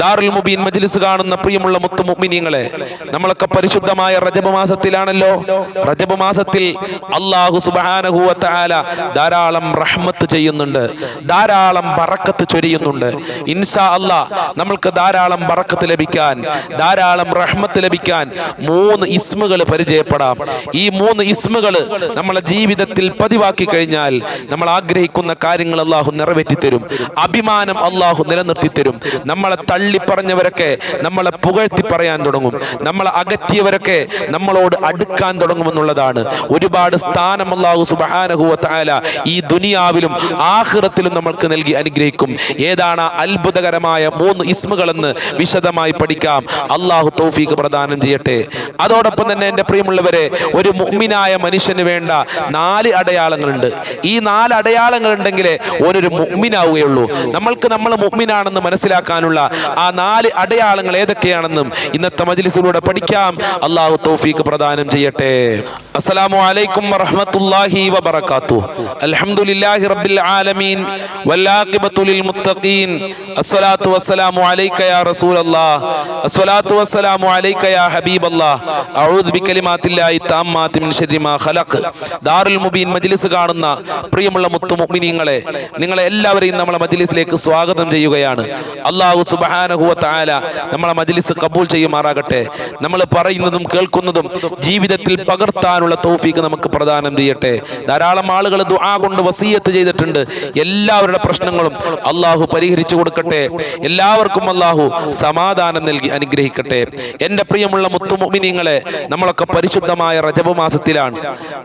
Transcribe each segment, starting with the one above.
ദാറുൽ മുബീൻ മജ്ലിസ് കാണുന്ന പ്രിയമുള്ള മുത്തു മുഅ്മിനീങ്ങളെ നമ്മളൊക്കെ പരിശുദ്ധമായ റജബ് മാസത്തിലാണല്ലോ. റജബ് മാസത്തിൽ അള്ളാഹു വ തആല ധാരാളം റഹ്മത്ത് ചെയ്യുന്നുണ്ട് ധാരാളം ബറക്കത്ത് ചൊരിയുന്നുണ്ട്. ഇൻഷാ അല്ലാ നമ്മൾക്ക് ധാരാളം ബറക്കത്ത് ലഭിക്കാൻ ധാരാളം റഹ്മത്ത് ലഭിക്കാൻ മൂന്ന് ഇസ്മുകൾ പരിചയപ്പെടാം. ഈ മൂന്ന് ഇസ്മുകൾ നമ്മളെ ജീവിതത്തിൽ പതിവാക്കി കഴിഞ്ഞാൽ നമ്മൾ ആഗ്രഹിക്കുന്ന കാര്യങ്ങൾ അള്ളാഹു നിറവേറ്റി തരും അഭിമാനം അള്ളാഹു നിലനിർത്തി തരും നമ്മളെ തള്ളിപ്പറഞ്ഞവരൊക്കെ നമ്മളെ പുകഴ്ത്തി പറയാൻ തുടങ്ങും. നമ്മളെ അകറ്റിയവരൊക്കെ നമ്മളോട് അടുക്കാൻ തുടങ്ങുമെന്നുള്ളതാണ്. ഒരുപാട് സ്ഥാനം താല ഈ ദുനിയാവിലും ആഹ്റത്തിലും നമ്മൾക്ക് നൽകി അനുഗ്രഹിക്കും. ഏതാണ് അത്ഭുതകരമായ മൂന്ന് ഇസ്മുകളെന്ന് വിശദമായി പഠിക്കാം. അള്ളാഹു തൗഫീഖ് പ്രദാനം ചെയ്യട്ടെ. അതോടൊപ്പം തന്നെ എന്റെ പ്രിയമുള്ളവരെ ഒരു മുഗ്മിനായ മനുഷ്യന് വേണ്ട നാല് അടയാളങ്ങളുണ്ട്. ഈ നാല് അടയാളങ്ങൾ ഉണ്ടെങ്കിലേ ഓനൊരു മുഗ്മിനാവുകയുള്ളൂ നമ്മൾക്ക് നമ്മൾ മുഗ്മിനാണെന്ന് മനസ്സിലാക്കാനുള്ള ആ നാല് അടയാളങ്ങൾ ഏതൊക്കെയാണെന്നും ഇന്നത്തെ മജ്ലിസിലൂടെ പഠിക്കാം. അള്ളാഹു തൗഫീഖ് പ്രദാനം ചെയ്യട്ടെ. അസ്സലാമു അലൈക്കും വറഹ്മത്തുള്ളാഹി വബറകാതുഹു. അൽഹംദുലില്ലാഹി റബ്ബിൽ ആലമീൻ. വല്ലാഖിബത്തു ലിൽ മുത്തഖീൻ. അസ്സലാത്തു വസ്സലാമു അലൈക യാ റസൂലല്ലാഹ് അസ്സലാത്തു വസ്സലാമു അലൈക യാ ഹബീബല്ലാഹ് അഊദു ബികലിമാത്തില്ലാഹി താമ്മാതി മിൻ ശർരി മാ ഖലഖ്. ദാറുൽ മുബീൻ മജ്ലിസ് കാണുന്ന പ്രിയമുള്ള മുത്തു മുഅ്മിനീങ്ങളെ നിങ്ങളെ എല്ലാവരെയും നമ്മളെ മജ്ലിസിലേക്ക് സ്വാഗതം ചെയ്യുകയാണ്. അല്ലാഹു സുബ്ഹാനഹു തആല നമ്മളെ മജ്ലിസ് കബൂൽ ചെയ്യുമാറാകട്ടെ. നമ്മൾ പറയുന്നതും കേൾക്കുന്നതും ജീവിതത്തിൽ പകർത്താനുള്ള തൗഫീക്ക് നമുക്ക് പ്രദാനം ചെയ്യട്ടെ. ധാരാളം ആളുകൾ ദുആ കൊണ്ട് വസീയത്ത് ചെയ്തിട്ടുണ്ട്. എല്ലാവരുടെ പ്രശ്നങ്ങളും അള്ളാഹു പരിഹരിച്ചു കൊടുക്കട്ടെ. എല്ലാവർക്കും അള്ളാഹു സമാധാനം നൽകി അനുഗ്രഹിക്കട്ടെ. എന്റെ പ്രിയമുള്ള മുത്തുമോമിനിങ്ങളെ നമ്മളൊക്കെ പരിശുദ്ധമായ റജബ് മാസത്തിലാണ്.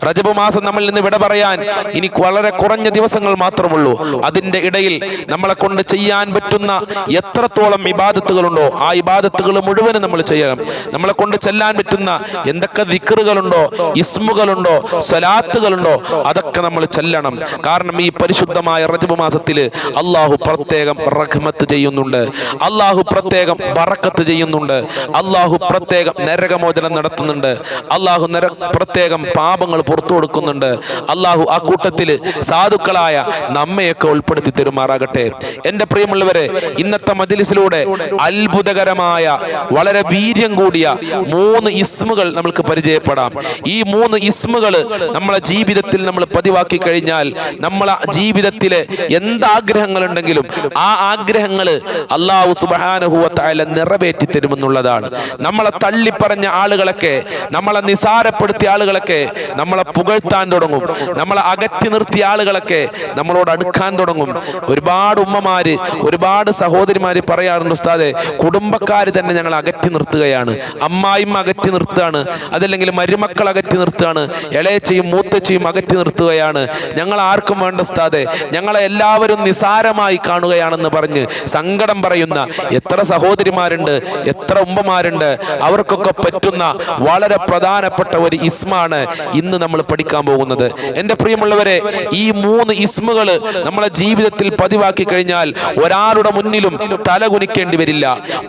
റജബ് മാസം നമ്മളിൽ നിന്ന് വിട പറയാൻ ഇനി വളരെ കുറഞ്ഞ ദിവസങ്ങൾ മാത്രമുള്ളൂ. അതിന്റെ ഇടയിൽ നമ്മളെ കൊണ്ട് ചെയ്യാൻ പറ്റുന്ന എത്രത്തോളം ഇബാദത്തുകളുണ്ടോ? ആ ഇബാദത്തുകൾ മുഴുവനും നമ്മൾ ചെയ്യണം. നമ്മളെ കൊണ്ട് ചെല്ലാൻ പറ്റുന്ന എന്തൊക്കെ ദിക്കറുകളുണ്ടോ ഇസ്മുകളുണ്ടോ സ്വലാത്തുകളുണ്ടോ അതൊക്കെ നമ്മൾ ചെല്ലണം. കാരണം ഈ പരിശുദ്ധമായ റജബ് മാസത്തിൽ അള്ളാഹു പ്രത്യേകം റഹ്മത്ത് ചെയ്യുന്നുണ്ട്. അള്ളാഹു പ്രത്യേകം ബറക്കത്ത് ചെയ്യുന്നുണ്ട്. അള്ളാഹു പ്രത്യേകം നരകമോചനം നടത്തുന്നുണ്ട്. അള്ളാഹു നര പ്രത്യേകം പാപങ്ങൾ പുറത്തു കൊടുക്കുന്നുണ്ട്. അള്ളാഹു ആ കൂട്ടത്തിൽ സാധുക്കളായ നമ്മയൊക്കെ ഉൾപ്പെടുത്തി തരുമാറാകട്ടെ. എന്റെ പ്രിയമുള്ളവരെ ഇന്നത്തെ മജ്ലിസിലൂടെ അത്ഭുതകരമായ വളരെ വീര്യം കൂടിയ മൂന്ന് ഇസ്മുകൾ നമ്മൾക്ക് പരിചയപ്പെടാം. ഈ മൂന്ന് ഇസ്മുകൾ നമ്മളെ ജീവിതത്തിൽ നമ്മൾ പതിവാക്കി കഴിഞ്ഞാൽ നമ്മളെ ജീവിതത്തിലെ എന്താഗ്രഹങ്ങൾ ഉണ്ടെങ്കിലും ആ ആഗ്രഹങ്ങൾ അള്ളാഹു സുബാനുഭൂവത്തായ നിറവേറ്റി തരുമെന്നുള്ളതാണ്. നമ്മളെ തള്ളിപ്പറഞ്ഞ ആളുകളൊക്കെ നമ്മളെ നിസാരപ്പെടുത്തിയ ആളുകളൊക്കെ നമ്മളെ പുകഴ്ത്താൻ തുടങ്ങും. നമ്മളെ അകറ്റി നിർത്തിയ ആളുകളൊക്കെ നമ്മളോട് അടുക്കാൻ തുടങ്ങും. ഒരുപാട് ഉമ്മമാര് ഒരുപാട് സഹോദരിമാര് പറയാറുണ്ട് ഉസ്താദെ കുടുംബക്കാർ തന്നെ ഞങ്ങൾ അകറ്റി നിർത്തുകയാണ്. അമ്മായിമ്മ അകറ്റി നിർത്തുകയാണ്. അതല്ലെങ്കിൽ മരുമക്കൾ അകറ്റി നിർത്തുകയാണ്. ഇളയച്ചയും മൂത്തച്ചയും അകറ്റി നിർത്തുകയാണ്. ഞങ്ങൾ ആർക്കും വേണ്ട ഉസ്താദെ ഞങ്ങളെ എല്ലാവരും നിസാരമായി കാണുകയാണെന്ന് പറഞ്ഞ് സങ്കടം പറയുന്ന എത്ര സഹോദരിമാരുണ്ട് എത്ര ഉമ്മമാരുണ്ട്. അവർക്കൊക്കെ പറ്റുന്ന വളരെ പ്രധാനപ്പെട്ട ഒരു ഇസ്മാണ് ഇന്ന് നമ്മൾ പഠിക്കാൻ പോകുന്നത്. എന്റെ പ്രിയമുള്ളവരെ ഈ മൂന്ന് ഇസ്മുകൾ നമ്മളെ ജീവിതത്തിൽ പതിവാക്കി കഴിഞ്ഞാൽ ഒരാളുടെ മുന്നിലും തല കുനിക്കേണ്ടി വരില്ല.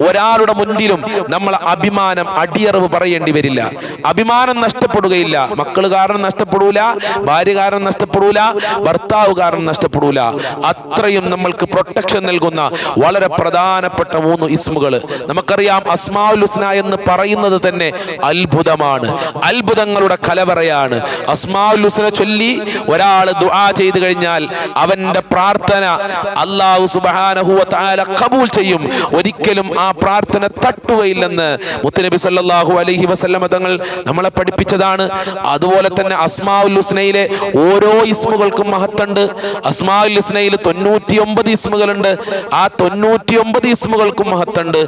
ഒരാളുടെ മുന്നിലും നമ്മൾ അഭിമാനം അടിയറവ് പറയേണ്ടി വരില്ല. അഭിമാനം നഷ്ടപ്പെടുകയില്ല. മക്കൾ കാരണം നഷ്ടപ്പെടൂല ഭാര്യ കാരണം നഷ്ടപ്പെടൂല ഭർത്താവ് കാരണം നഷ്ടപ്പെടൂല. അത്രയും നമ്മൾക്ക് പ്രൊട്ടക്ഷൻ നൽകുന്ന വളരെ പ്രധാനപ്പെട്ട മൂന്ന് ഇസ്മുകൾ നമുക്കറിയാം അസ്മാഉൽ ഹുസ്ന എന്ന് പറയുന്നത് തന്നെ അത്ഭുതമാണ്. അത്ഭുതങ്ങളുടെ കലവറയാണ്. അസ്മാഉൽ ഹുസ്ന ചൊല്ലി ഒരാൾ ദുആ ചെയ്തു കഴിഞ്ഞാൽ അവന്റെ പ്രാർത്ഥന അള്ളാഹു തആല കബൂൽ ചെയ്യും. ഒരിക്കലും ആ പ്രാർത്ഥന തട്ടുകയില്ലെന്ന് മുത്തുനബി സല്ലാഹു അലഹി വസല്ലമ തങ്ങൾ നമ്മളെ പഠിപ്പിച്ചതാണ്. അതുപോലെ തന്നെ അസ്മാഉൽ ഹുസ്നയിലെ ഓരോ ഇസ്മുകൾക്കും മഹത്തുണ്ട്. അസ്മാഉൽ ഹുസ്നയിൽ തൊണ്ണൂറ്റി ഒമ്പത് ഇസ്മുകളുണ്ട്. ആ തൊണ്ണൂറ്റി ഒമ്പത് ഇസ്മുകൾക്കും മഹത്തുണ്ട്.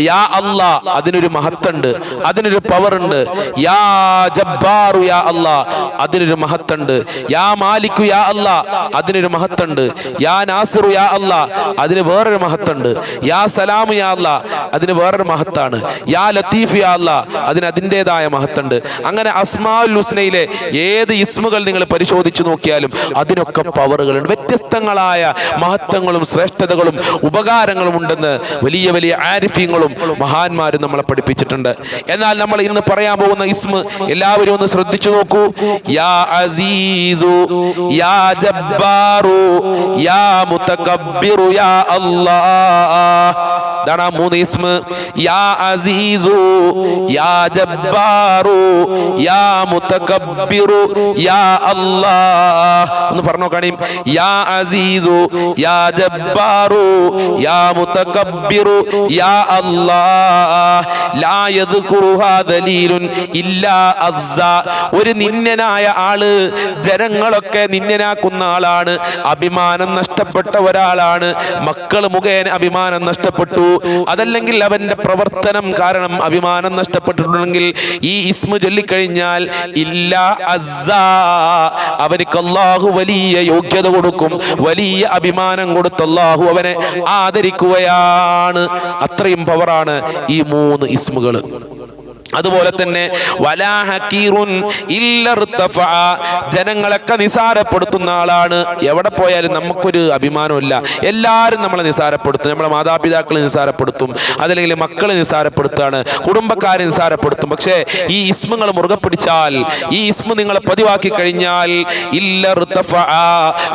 യാ അള്ളാ അതിനൊരു മഹത്തുണ്ട്. അതിനൊരു പവർ ഉണ്ട് യാ ജബ്ബാറു യാ അള്ളാ അതിനൊരു മഹത്തുണ്ട്. യാ മാലിക്കു യാ അള്ളാ അതിനൊരു മഹത്തുണ്ട്. യാ നാസിറു യാ അള്ളാ അതിന് വേറൊരു മഹത്തുണ്ട്. യാ സലാമു യാ അതിന് വേറൊരു മഹത്താണ്. യാ ലത്തീഫ് യാ അതിന് അതിന്റെതായ മഹത്തുണ്ട്. അങ്ങനെ അസ്മാഉൽ ഹുസ്നയിലെ ഏത് ഇസ്മുകൾ നിങ്ങൾ പരിശോധിച്ചു നോക്കിയാലും അതിനൊക്കെ പവറുകളുണ്ട്. വ്യത്യസ്തങ്ങളായ മഹത്വങ്ങളും ശ്രേഷ്ഠതകളും ഉപകാരങ്ങളും ഉണ്ടെന്ന് വലിയ വലിയ ആരിഫ്യങ്ങളും മഹാന്മാരും നമ്മളെ പഠിപ്പിച്ചിട്ടുണ്ട്. എന്നാൽ നമ്മൾ ഇന്ന് പറയാൻ പോകുന്ന ഇസ്മ എല്ലാവരും ഒന്ന് ശ്രദ്ധിച്ചു നോക്കൂ. യാ അസീസു യാ ജബ്ബാറു യാ മുതകബ്ബിറു യാ അല്ലാഹ്. ഇതാണ് ആ മൂന്ന് ഇസ്മ. യാ അസീസു യാ ജബ്ബാറു യാ മുതകബ്ബിറു യാ അല്ലാഹ്. ഒന്ന് പറഞ്ഞു നോക്കാണീം. യാ അസീസു യാ ജബ്ബാറു യാ മുതകബ്ബിറു യാ അല്ലാഹ്. ലാ യദ്കുറുഹാ ദലീലുൻ ഇല്ലാ അസ്സ. ഒരു നിന്നനായ ആൾ ജനങ്ങളൊക്കെ നിന്നനാക്കുന്ന ആളാണ്. അഭിമാനം നഷ്ടപ്പെട്ട ഒരാളാണ്. മക്കൾ മുഖേന അഭിമാനം നഷ്ടപ്പെട്ടു. അതല്ലെങ്കിൽ അവന്റെ പ്രവർത്തനം കാരണം അഭിമാനം നഷ്ടപ്പെട്ടിട്ടുണ്ടെങ്കിൽ ഈ ഇസ്മ ചൊല്ലിക്കഴിഞ്ഞാൽ ഇല്ല അസ്സ. അവനിക്ക് അള്ളാഹു വലിയ യോഗ്യത കൊടുക്കും. വലിയ അഭിമാനം കൊടുത്ത് അള്ളാഹു അവനെ ആദരിക്കുകയാണ്. അത്രയും പവറാണ് ഈ മൂന്ന് ഇസ്മുകൾ അതുപോലെ തന്നെ ജനങ്ങളൊക്കെ നിസാരപ്പെടുത്തുന്ന ആളാണ്. എവിടെ പോയാലും നമുക്കൊരു അഭിമാനമില്ല. എല്ലാവരും നമ്മളെ നിസാരപ്പെടുത്തും. നമ്മളെ മാതാപിതാക്കളെ നിസാരപ്പെടുത്തും. അതല്ലെങ്കിൽ മക്കളെ നിസാരപ്പെടുത്താണ്. കുടുംബക്കാരെ നിസാരപ്പെടുത്തും. പക്ഷേ ഈ ഇസ്മുകൾ മുറുകെ പിടിച്ചാൽ ഈ ഇസ്മു നിങ്ങളെ പതിവാക്കി കഴിഞ്ഞാൽ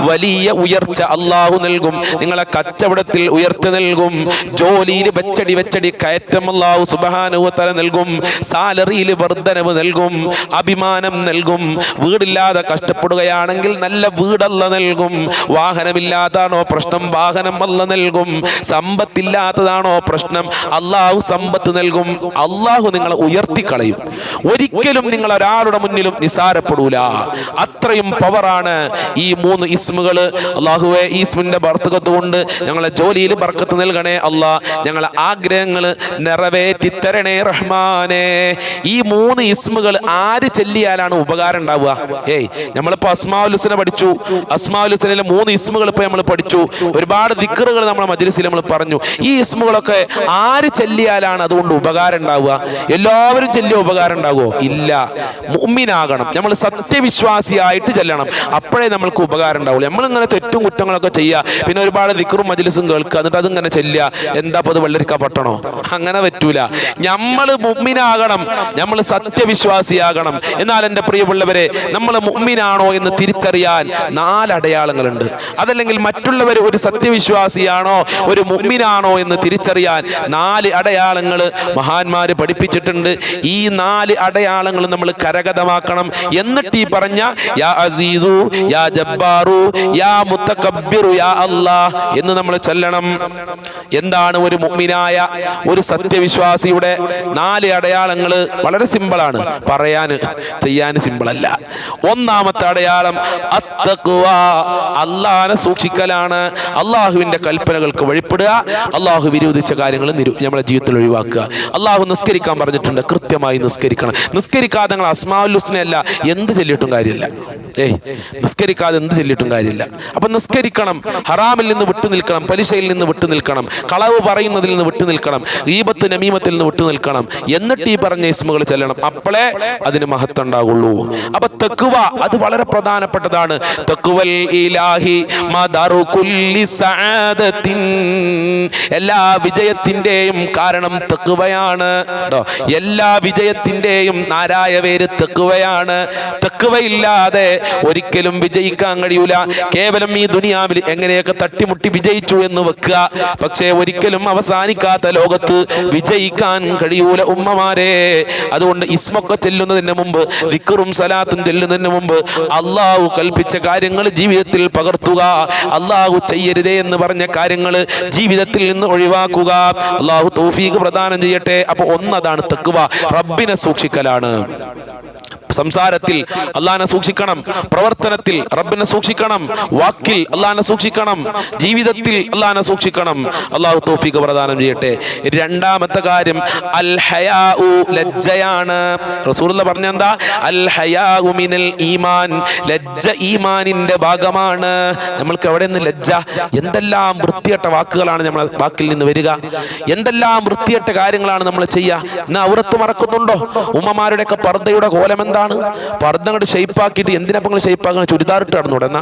വലിയ ഉയർച്ച അള്ളാഹു നൽകും. നിങ്ങളെ കച്ചവടത്തിൽ ഉയർച്ച നൽകും. ജോലിയിൽ വെച്ചടി വെച്ചടി കയറ്റം അള്ളാഹു സുബാനുവത്തല നൽകും. സാലറിയിൽ വർധനവ് നൽകും അഭിമാനം നൽകും വീടില്ലാതെ കഷ്ടപ്പെടുകയാണെങ്കിൽ നല്ല വീടല്ല നൽകും വാഹനമില്ലാത്താണോ പ്രശ്നം വാഹനം അല്ല നൽകും സമ്പത്തില്ലാത്തതാണോ പ്രശ്നം അള്ളാഹു സമ്പത്ത് നൽകും അള്ളാഹു നിങ്ങളെ ഉയർത്തിക്കളയും. ഒരിക്കലും നിങ്ങൾ ഒരാളുടെ മുന്നിലും നിസാരപ്പെടൂല. അത്രയും പവറാണ് ഈ മൂന്ന് ഇസ്മുകൾ അള്ളാഹുവെ ഈ ഇസ്മിന്റെ ബർത്തകത്ത് കൊണ്ട് ഞങ്ങളെ ജോലിയിൽ ബർക്കത്ത് നൽകണേ അള്ളാ ഞങ്ങളെ ആഗ്രഹങ്ങൾ നിറവേറ്റി തരണേ റഹ്മാനെ. ഈ മൂന്ന് ഇസ്മുകൾ ആര് ചെല്ലിയാലാണ് ഉപകാരം ഉണ്ടാവുക? ഏയ് നമ്മളിപ്പോ അസ്മാഉലുസിനെ പഠിച്ചു. അസ്മാഉലുസിനെ മൂന്ന് ഇസ്മുകൾ ഇപ്പൊ നമ്മൾ പഠിച്ചു. ഒരുപാട് ദിക്കറുകൾ നമ്മളെ മജ്ലിസിൽ നമ്മൾ പറഞ്ഞു. ഈ ഇസ്മുകളൊക്കെ ആര് ചെല്ലിയാലാണ് അതുകൊണ്ട് ഉപകാരം ഉണ്ടാവുക? എല്ലാവരും ചെല്ലിയ ഉപകാരം ഉണ്ടാകുമോ ഇല്ല. മുമ്മിനാകണം നമ്മൾ സത്യവിശ്വാസിയായിട്ട് ചെല്ലണം. അപ്പോഴേ നമ്മൾക്ക് ഉപകാരം ഉണ്ടാവുള്ളൂ. നമ്മളിങ്ങനെ തെറ്റും കുറ്റങ്ങളൊക്കെ ചെയ്യുക പിന്നെ ഒരുപാട് ദിക്കറും മജ്ലിസും കേൾക്കുക എന്നിട്ട് അതിങ്ങനെ ചെല്ലുക എന്താ അപ്പോൾ അത് വെള്ളരിക്ക പട്ടണോ? അങ്ങനെ പറ്റൂല. നമ്മൾ മുമ്മിനാകണം നമ്മൾ സത്യവിശ്വാസിയാകണം. എന്നാൽ എന്റെ പ്രിയമുള്ളവരെ നമ്മൾ മുമ്മിനാണോ എന്ന് തിരിച്ചറിയാൻ നാല് അടയാളങ്ങളുണ്ട് അതല്ലെങ്കിൽ മറ്റുള്ളവർ ഒരു സത്യവിശ്വാസിയാണോ ഒരു മുമ്മിനാണോ എന്ന് തിരിച്ചറിയാൻ നാല് അടയാളങ്ങൾ മഹാന്മാർ പഠിപ്പിച്ചിട്ടുണ്ട്. ഈ നാല് അടയാളങ്ങൾ നമ്മൾ കരഗതമാക്കണം. എന്നിട്ട് ഈ പറഞ്ഞ യാ അസീസു യാ ജബ്ബാറു യാ മുത്തക്കബ്ബിറു യാ അല്ലാ എന്ന് നമ്മൾ ചൊല്ലണം. എന്താണ് ഒരു മുമ്മിനായ ഒരു സത്യവിശ്വാസിയുടെ നാല് അടയാളങ്ങൾ? വളരെ സിമ്പിളാണ്. പറയാൻ ചെയ്യാൻ സിമ്പിളല്ല. ഒന്നാമത്തെ അടയാളം അത്തക്കുവ അള്ളാഹനെ സൂക്ഷിക്കലാണ്. അള്ളാഹുവിന്റെ കൽപ്പനകൾക്ക് വഴിപ്പെടുക. അള്ളാഹു വിരോധിച്ച കാര്യങ്ങൾ നിരു നമ്മുടെ ജീവിതത്തിൽ ഒഴിവാക്കുക. അള്ളാഹു നിസ്കരിക്കാൻ പറഞ്ഞിട്ടുണ്ട്. കൃത്യമായി നിസ്കരിക്കണം. നിസ്കരിക്കാതെ നിങ്ങൾ അസ്മാവുലുസ്നല്ല എന്ത് ചൊല്ലിയിട്ടും കാര്യമില്ല. ഏയ് നിസ്കരിക്കാതെ എന്ത് ചൊല്ലിയിട്ടും കാര്യമില്ല. അപ്പൊ നിസ്കരിക്കണം. ഹറാമിൽ നിന്ന് വിട്ടു നിൽക്കണം. പലിശയിൽ നിന്ന് വിട്ടു നിൽക്കണം. കളവ് പറയുന്നതിൽ നിന്ന് വിട്ടു നിൽക്കണം. ഈപത്ത് നമീമത്തിൽ നിന്ന് വിട്ടു നിൽക്കണം. എന്നിട്ട് ഈ പറഞ്ഞ ഇസ്മുകൾ ചെല്ലണം. അപ്പോളേ അതിന് മഹത്വം ഉണ്ടാകുള്ളൂ അപ്പൊ തെക്കുവ അത് വളരെ പ്രധാനപ്പെട്ടതാണ്. തെക്കുവൽ ഇലാഹി എല്ലാ വിജയത്തിന്റെയും കാരണം തെക്കുവയാണ്. എല്ലാ വിജയത്തിന്റെയും നാരായ പേര് തെക്കുവയാണ് തെക്കുവയില്ലാതെ ഒരിക്കലും വിജയിക്കാൻ കഴിയൂല. കേവലം ഈ ദുനിയാവിൽ എങ്ങനെയൊക്കെ തട്ടിമുട്ടി വിജയിച്ചു എന്ന് വെക്കുക. പക്ഷേ ഒരിക്കലും അവസാനിക്കാത്ത ലോകത്ത് വിജയിക്കാൻ കഴിയൂല ഉമ്മമാരെ. അതുകൊണ്ട് ഇസ്മൊക്കെ ചെല്ലുന്നതിന് മുമ്പ് വിക്കറും സലാത്തും ചെല്ലുന്നതിന് മുമ്പ് അള്ളാഹു കൽപ്പിച്ച കാര്യങ്ങൾ ജീവിതത്തിൽ പകർത്തുക. അള്ളാഹു ചെയ്യരുതേ എന്ന് പറഞ്ഞ കാര്യങ്ങൾ ജീവിതത്തിൽ നിന്ന് ഒഴിവാക്കുക. അള്ളാഹു തൗഫീഖ് പ്രദാനം ചെയ്യട്ടെ. അപ്പൊ ഒന്നതാണ് തെക്കുവ റബ്ബിനെ സൂക്ഷിക്കലാണ്. സംസാരത്തിൽ അള്ളാഹിനെ സൂക്ഷിക്കണം പ്രവർത്തനത്തിൽ റബ്ബിനെ സൂക്ഷിക്കണം വാക്കിൽ അള്ളാഹിനെ സൂക്ഷിക്കണം ജീവിതത്തിൽ അള്ളാഹിനെ സൂക്ഷിക്കണം. അള്ളാഹു തൗഫീഖ് പ്രദാനം ചെയ്യട്ടെ. രണ്ടാമത്തെ കാര്യം അൽ ഹയാഉ ലജ്ജയാണ്. റസൂലുള്ള പറഞ്ഞ എന്താ അൽ ഹയാഉ മിനൽ ഈമാൻ. ലജ്ജ ഈമാനിന്റെ ഭാഗമാണ്. നമ്മൾക്ക് എവിടെ നിന്ന് ലജ്ജ? എന്തെല്ലാം വൃത്തിയട്ട വാക്കുകളാണ് നമ്മൾ വാക്കിൽ നിന്ന് വരിക? എന്തെല്ലാം വൃത്തിയട്ട കാര്യങ്ങളാണ് നമ്മൾ ചെയ്യുക? എന്നാ ഔറത്ത് മറക്കുന്നുണ്ടോ? ഉമ്മമാരുടെയൊക്കെ പർദ്ദയുടെ കോലം നല്ലതാണ് പർദ്ദ അങ്ങോട്ട് ഷെയ്പ്പാക്കിയിട്ട് എന്തിനാ നിങ്ങൾ ഷെയ്പ്പാക്കുന്ന ചുരിദാർ ഇട്ട് നടന്നൂടെ എന്നാ?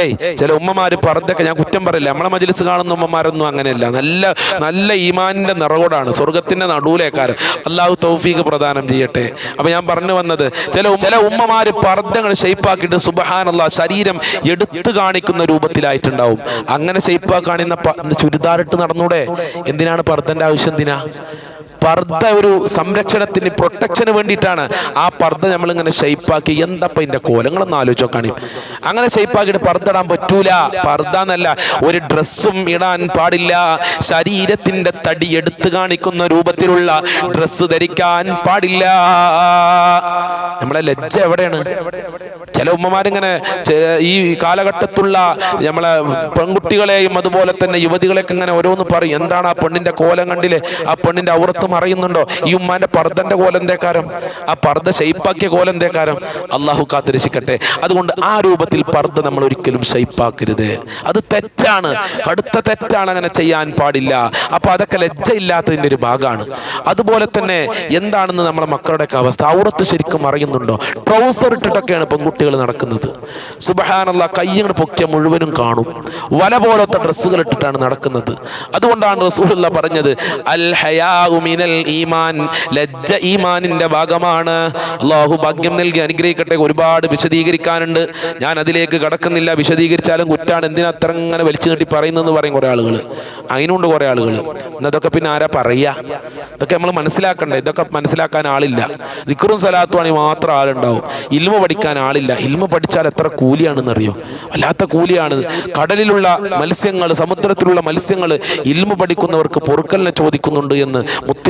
ഏയ് ചില ഉമ്മമാര് പർദ്ദൊക്കെ ഞാൻ കുറ്റം പറയില്ല. നമ്മളെ മജിലിസ് കാണുന്ന ഉമ്മമാരൊന്നും അങ്ങനെയല്ല. നല്ല നല്ല ഈമാനിന്റെ നിറകോടാണ് സ്വർഗത്തിന്റെ നടുവിലേക്കാരൻ അള്ളാഹു തൗഫീഖ് പ്രദാനം ചെയ്യട്ടെ. അപ്പൊ ഞാൻ പറഞ്ഞു വന്നത് ചില ചില ഉമ്മമാര് പർദ്ദങ്ങൾ ഷെയ്പ്പാക്കിയിട്ട് സുബഹാനുള്ള ശരീരം എടുത്തു കാണിക്കുന്ന രൂപത്തിലായിട്ടുണ്ടാവും. അങ്ങനെ ഷെയ്പ്പാക്കാണിന്ന ചുരിദാറിട്ട് നടന്നൂടെ? എന്തിനാണ് പർദ്ദന്റെ ആവശ്യം എന്തിനാ? പർദ്ദ ഒരു സംരക്ഷണത്തിന് പ്രൊട്ടക്ഷന് വേണ്ടിയിട്ടാണ്. ആ പർദ്ദ നമ്മളിങ്ങനെ ഷെയ്പ്പാക്കി എന്തപ്പം ഇതിന്റെ കോലങ്ങളൊന്നും ആലോചിച്ച് നോക്കാണി. അങ്ങനെ ഷെയ്പ്പാക്കിയിട്ട് പർദ്ദ ഇടാൻ പറ്റൂല. പർദ്ദ എന്നല്ല ഒരു ഡ്രസ്സും ഇടാൻ പാടില്ല. ശരീരത്തിന്റെ തടി എടുത്തു കാണിക്കുന്ന രൂപത്തിലുള്ള ഡ്രസ്സ് ധരിക്കാൻ പാടില്ല. നമ്മളെ ലജ്ജ എവിടെയാണ്? ചില ഉമ്മമാരിങ്ങനെ ഈ കാലഘട്ടത്തുള്ള നമ്മളെ പെൺകുട്ടികളെയും അതുപോലെ തന്നെ യുവതികളെയൊക്കെ ഇങ്ങനെ ഓരോന്ന് പറയും. എന്താണ് ആ പെണ്ണിന്റെ കോലം കണ്ടില്ലേ? ആ പെണ്ണിന്റെ ഔറത്ത് മറയുന്നുണ്ടോ ഈ ഉമ്മാന്റെ പർദ്ദന്റെ കോലം എന്തേക്കാരം ആ പർദ്ദ ഷെയ്പ്പാക്കിയ കോലം എന്തേക്കാരം അള്ളാഹു കാത്തിരശിക്കട്ടെ അതുകൊണ്ട് ആ രൂപത്തിൽ പർദ്ദ നമ്മൾ ഒരിക്കലും ഷെയ്പ്പാക്കരുത്. അത് തെറ്റാണ്. കടുത്ത തെറ്റാണ് അങ്ങനെ ചെയ്യാൻ പാടില്ല. അപ്പൊ അതൊക്കെ ലജ്ജയില്ലാത്തതിന്റെ ഒരു ഭാഗമാണ്. അതുപോലെ തന്നെ എന്താണെന്ന് നമ്മളെ മക്കളുടെയൊക്കെ അവസ്ഥ. ഔറത്ത് ശരിക്കും അറിയുന്നുണ്ടോ? ട്രൗസർ ഇട്ടിട്ടൊക്കെയാണ് പെൺകുട്ടികൾ നടക്കുന്നത്. സുബഹാനുള്ള കയ്യങ്ങൾ പൊക്കിയ മുഴുവനും കാണും. വല പോലത്തെ ഡ്രസ്സുകൾ ഇട്ടിട്ടാണ് നടക്കുന്നത്. അതുകൊണ്ടാണ് റസൂലുള്ള പറഞ്ഞത് അൽ ഹയാഉ മിനൽ ഈമാൻ ലജ്ജ ഈമാനിന്റെ ഭാഗമാണ്. അള്ളാഹു ഭാഗ്യം നൽകി അനുഗ്രഹിക്കട്ടെ ഒരുപാട് വിശദീകരിക്കാനുണ്ട്. ഞാൻ അതിലേക്ക് കടക്കുന്നില്ല വിശദീകരിച്ചാലും കുറ്റാണ്. എന്തിനാ അത്ര ഇങ്ങനെ വലിച്ചു നീട്ടി പറയുന്നതെന്ന് പറയും കുറേ ആളുകൾ അതിനുണ്ട് കുറേ ആളുകൾ എന്നതൊക്കെ പിന്നെ ആരാ പറയാ? ഇതൊക്കെ നമ്മൾ മനസ്സിലാക്കണ്ടേ? ഇതൊക്കെ മനസ്സിലാക്കാൻ ആളില്ല. നിക്കറും സലാത്തുവാണെങ്കിൽ മാത്രം ആളുണ്ടാവും. ഇൽമ പഠിക്കാൻ ആളില്ല. ഇൽമ പഠിച്ചാൽ എത്ര കൂലിയാണെന്നറിയോ? വല്ലാത്ത കൂലിയാണ്. കടലിലുള്ള മത്സ്യങ്ങൾ സമുദ്രത്തിലുള്ള മത്സ്യങ്ങൾ ഇൽമ പഠിക്കുന്നവർക്ക് പൊറുക്കലിനെ ചോദിക്കുന്നുണ്ട് എന്ന്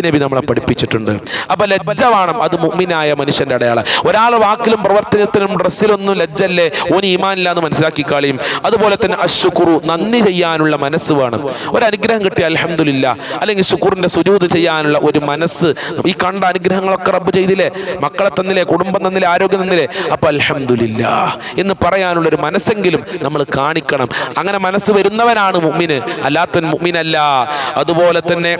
മുത്തുനബി നമ്മളെ പഠിപ്പിച്ചിട്ടുണ്ട്. അപ്പൊ ലജ്ജ വേണം അത് മുഗ്മിനായ മനുഷ്യന്റെ അടയാളം. ഒരാൾ വാക്കിലും പ്രവർത്തനത്തിലും ഡ്രസ്സിലൊന്നും ലജ്ജല്ലേ? ഓന് ഈമാനില്ല എന്ന് മനസ്സിലാക്കി കളിയും. അതുപോലെ തന്നെ അശുക്കുറു നന്ദി ചെയ്യാനുള്ള മനസ്സ് വേണം. ഒരു അനുഗ്രഹം കിട്ടിയ അലഹമില്ല അല്ലെങ്കിൽ ശുക്കൂറിന്റെ സുജൂത് ചെയ്യാനുള്ള ഒരു മനസ്സ് ഈ കണ്ട അനുഗ്രഹങ്ങളൊക്കെ റബ്ബ് ചെയ്തില്ലേ? മക്കളെ തന്നില്ലേ? കുടുംബം തന്നില്ലേ? ആരോഗ്യം തന്നില്ലേ? അപ്പൊ അലഹമില്ല എന്ന് പറയാനുള്ള ഒരു മനസ്സെങ്കിലും നമ്മൾ കാണിക്കണം. അങ്ങനെ മനസ്സ് വരുന്നവനാണ് മുമ്മിന് അല്ലാത്തവൻ മുമ്മിനല്ല അതുപോലെ തന്നെ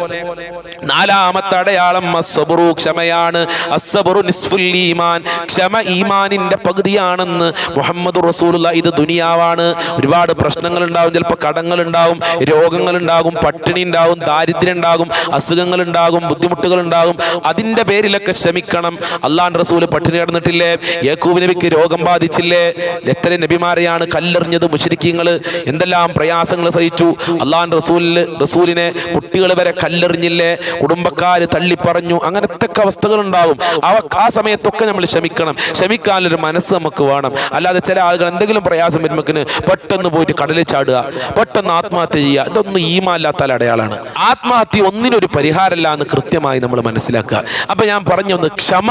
നാലാമത്തെ അടയാളം അസബുറു ക്ഷമയാണ്. അസബുറു നിസ്ഫുൽ ഈമാൻ. ക്ഷമ ഈമാനിന്റെ പകുതിയാണെന്ന് മുഹമ്മദ് റസൂലുള്ള ഇത് ദുനിയാവാണ്. ഒരുപാട് പ്രശ്നങ്ങൾ ഉണ്ടാവും ചിലപ്പോൾ കടങ്ങൾ ഉണ്ടാവും രോഗങ്ങൾ ഉണ്ടാകും പട്ടിണി ഉണ്ടാവും ദാരിദ്ര്യം ഉണ്ടാകും അസുഖങ്ങൾ ഉണ്ടാകും ബുദ്ധിമുട്ടുകൾ ഉണ്ടാകും അതിന്റെ പേരിലൊക്കെ ക്ഷമിക്കണം. അള്ളാൻ റസൂൽ പട്ടിണി കിടന്നിട്ടില്ലേ? യേക്കൂബ് നബിക്ക് രോഗം ബാധിച്ചില്ലേ? എത്ര നബിമാരെയാണ് കല്ലെറിഞ്ഞത് മുഷരിക്കീങ്ങൾ എന്തെല്ലാം പ്രയാസങ്ങൾ സഹിച്ചു? അള്ളാൻ റസൂലിന് റസൂലിനെ കുട്ടികൾ വരെ കല്ലെറിഞ്ഞില്ലേ? കുടുംബക്കാര് തള്ളിപ്പറഞ്ഞു. അങ്ങനത്തെ അവസ്ഥകൾ ഉണ്ടാവും അവ ആ സമയത്തൊക്കെ നമ്മൾ ക്ഷമിക്കണം. ക്ഷമിക്കാനൊരു മനസ്സ് നമുക്ക് വേണം. അല്ലാതെ ചില ആളുകൾ എന്തെങ്കിലും പ്രയാസം വരുമ്പോക്കിന് പെട്ടെന്ന് പോയിട്ട് കടലിൽ ചാടുക പെട്ടെന്ന് ആത്മഹത്യ ചെയ്യുക. ഇതൊന്നും ഈമല്ലാത്ത അടയാളാണ്. ആത്മഹത്യ ഒന്നിനൊരു പരിഹാരമല്ല എന്ന് കൃത്യമായി നമ്മൾ മനസ്സിലാക്കുക. അപ്പൊ ഞാൻ പറഞ്ഞു വന്ന് ക്ഷമ.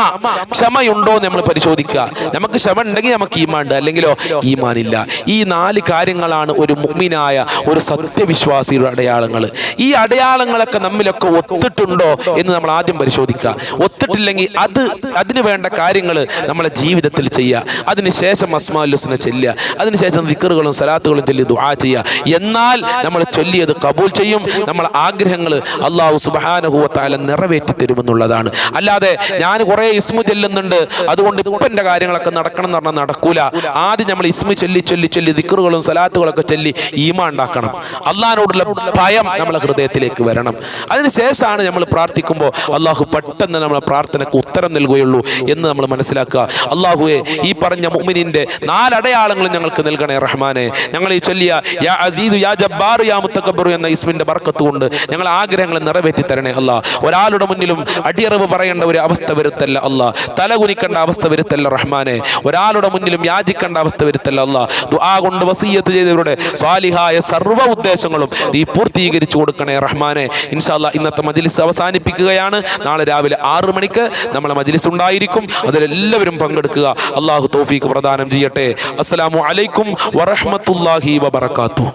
ക്ഷമയുണ്ടോ എന്ന് നമ്മൾ പരിശോധിക്കുക. നമുക്ക് ക്ഷമ ഉണ്ടെങ്കിൽ നമുക്ക് ഈമാണ്ട് അല്ലെങ്കിലോ ഈമാനില്ല. ഈ നാല് കാര്യങ്ങളാണ് ഒരു മുഗ്മിനായ ഒരു സത്യവിശ്വാസിയുടെ അടയാളങ്ങൾ. ഈ അടയാളങ്ങളൊക്കെ നമ്മിലൊക്കെ ഒത്തിട്ടുണ്ടോ? എന്ന് നമ്മൾ ആദ്യം പരിശോധിക്കുക. ഒത്തിട്ടില്ലെങ്കിൽ അത് അതിന് വേണ്ട കാര്യങ്ങൾ നമ്മളെ ജീവിതത്തിൽ ചെയ്യുക. അതിനുശേഷം അസ്മാലുസിനെ ചെല്ലുക. അതിനുശേഷം ദിക്കറുകളും സലാത്തുകളും ചൊല്ലി ദുആ ചെയ്യുക. എന്നാൽ നമ്മൾ ചൊല്ലിയത് കബൂൽ ചെയ്യും. നമ്മളെ ആഗ്രഹങ്ങൾ അള്ളാഹു സുബാനുഭവത്താല നിറവേറ്റി തരുമെന്നുള്ളതാണ് അല്ലാതെ ഞാൻ കുറേ ഇസ്മു ചെല്ലുന്നുണ്ട്. അതുകൊണ്ട് ഇപ്പം എന്റെ കാര്യങ്ങളൊക്കെ നടക്കണം എന്ന് പറഞ്ഞാൽ നടക്കൂല. ആദ്യം നമ്മൾ ഇസ്മു ചൊല്ലി ചൊല്ലി ചൊല്ലി ദിക്കറുകളും സലാത്തുകളൊക്കെ ചൊല്ലി ഈമ ഉണ്ടാക്കണം. അള്ളഹാനോടുള്ള ഭയം നമ്മളെ ഹൃദയത്തിലേക്ക് വരണം. അതിനുശേഷമാണ് നമ്മൾ പ്രാർത്ഥിക്കുമ്പോൾ അള്ളാഹു പെട്ടെന്ന് നമ്മളെ പ്രാർത്ഥനക്ക് ഉത്തരം നൽകുകയുള്ളൂ എന്ന് നമ്മൾ മനസ്സിലാക്കുക. അള്ളാഹുവെ ഈ പറഞ്ഞ മുഅ്മിനിന്റെ നാലടയാളങ്ങളും ഞങ്ങൾക്ക് നൽകണേ റഹ്മാനെ. ഞങ്ങൾ ഈ ചൊല്ലിയ യാ അസീദു യാ ജബ്ബാറു യാ മുത്തക്കബറു എന്ന ഇസ്മിന്റെ ബർക്കത്ത് കൊണ്ട് ഞങ്ങൾ ആഗ്രഹങ്ങൾ നിറവേറ്റി തരണേ അല്ലാ ഒരാളുടെ മുന്നിലും അടിയറവ് പറയേണ്ട ഒരു അവസ്ഥ വരുത്തല്ല അല്ല തലകുനിക്കേണ്ട അവസ്ഥ വരുത്തല്ല റഹ്മാനെ. ഒരാളുടെ മുന്നിലും യാചിക്കേണ്ട അവസ്ഥ വരുത്തല്ല അല്ല ദുആ കൊണ്ട് വസീയത്ത് ചെയ്തവരുടെ സ്വാലിഹായ സർവ ഉദ്ദേശങ്ങളും നീ പൂർത്തീകരിച്ചു കൊടുക്കണേ റഹ്മാനെ. ഇൻഷാല്ല ഇന്നത്തെ മജ്ലിസ് അവസാനിപ്പിക്കുകയാണ്. നാളെ രാവിലെ ആറ് മണിക്ക് നമ്മളെ മജ്ലിസ് ഉണ്ടായിരിക്കും. അതിലെല്ലാവരും പങ്കെടുക്കുക. അള്ളാഹു തോഫീക്ക് പ്രദാനം ചെയ്യട്ടെ. അസ്സലാമു അലൈക്കും വറഹ്മത്തുള്ളാഹി വബറകാതുഹു.